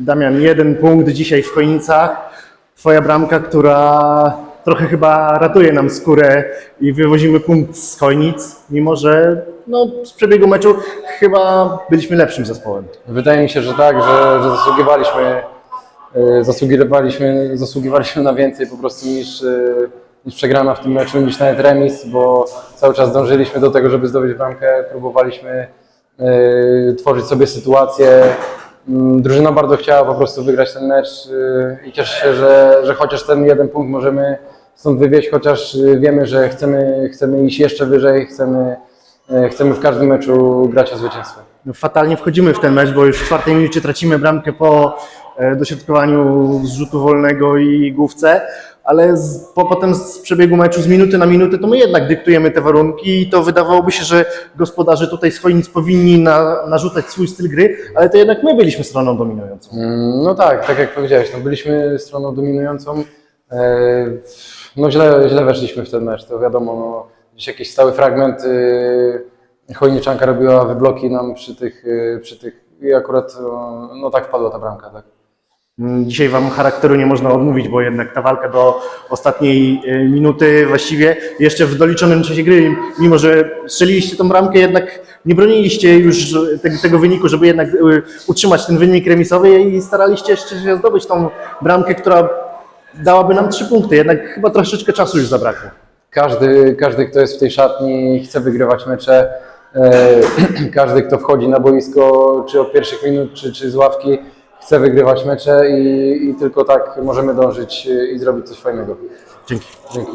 Damian, jeden punkt dzisiaj w Chojnicach. Twoja bramka, która trochę chyba ratuje nam skórę i wywozimy punkt z Chojnic, mimo że no, z przebiegu meczu chyba byliśmy lepszym zespołem. Wydaje mi się, że tak, że, że zasługiwaliśmy, y, zasługiwaliśmy, zasługiwaliśmy na więcej po prostu niż, y, niż przegrana w tym meczu, niż nawet remis, bo cały czas dążyliśmy do tego, żeby zdobyć bramkę, próbowaliśmy y, tworzyć sobie sytuację. Mm, Drużyna bardzo chciała po prostu wygrać ten mecz y, i cieszę się, że, że chociaż ten jeden punkt możemy stąd wywieźć, chociaż y, wiemy, że chcemy, chcemy iść jeszcze wyżej, chcemy, y, chcemy w każdym meczu grać o zwycięstwo. No, fatalnie wchodzimy w ten mecz, bo już w czwartej minucie tracimy bramkę po e, dośrodkowaniu z rzutu wolnego i główce, ale z, po, potem z przebiegu meczu z minuty na minutę to my jednak dyktujemy te warunki i to wydawałoby się, że gospodarze tutaj z powinni na, narzucać swój styl gry, ale to jednak my byliśmy stroną dominującą. Mm, No tak, tak jak powiedziałeś, no byliśmy stroną dominującą. E, No źle, źle weszliśmy w ten mecz, to wiadomo, no, gdzieś jakiś stały fragment. y, Chojniczanka robiła wybloki nam przy tych, y, przy tych i akurat no, no tak wpadła ta bramka. Tak. Mm, Dzisiaj Wam charakteru nie można odmówić, bo jednak ta walka do ostatniej e, minuty właściwie jeszcze w doliczonym czasie gry, mimo że strzeliliście tą bramkę, jednak nie broniliście już tego, wyniku, żeby jednak e, utrzymać ten wynik remisowy i staraliście jeszcze się zdobyć tą bramkę, która dałaby nam trzy punkty. Jednak chyba troszeczkę czasu już zabrakło. Każdy, każdy, kto jest w tej szatni, chce wygrywać mecze. E, Każdy, kto wchodzi na boisko, czy od pierwszych minut, czy, czy z ławki, chce wygrywać mecze i, i tylko tak możemy dążyć i zrobić coś fajnego. Dzięki. Dzięki.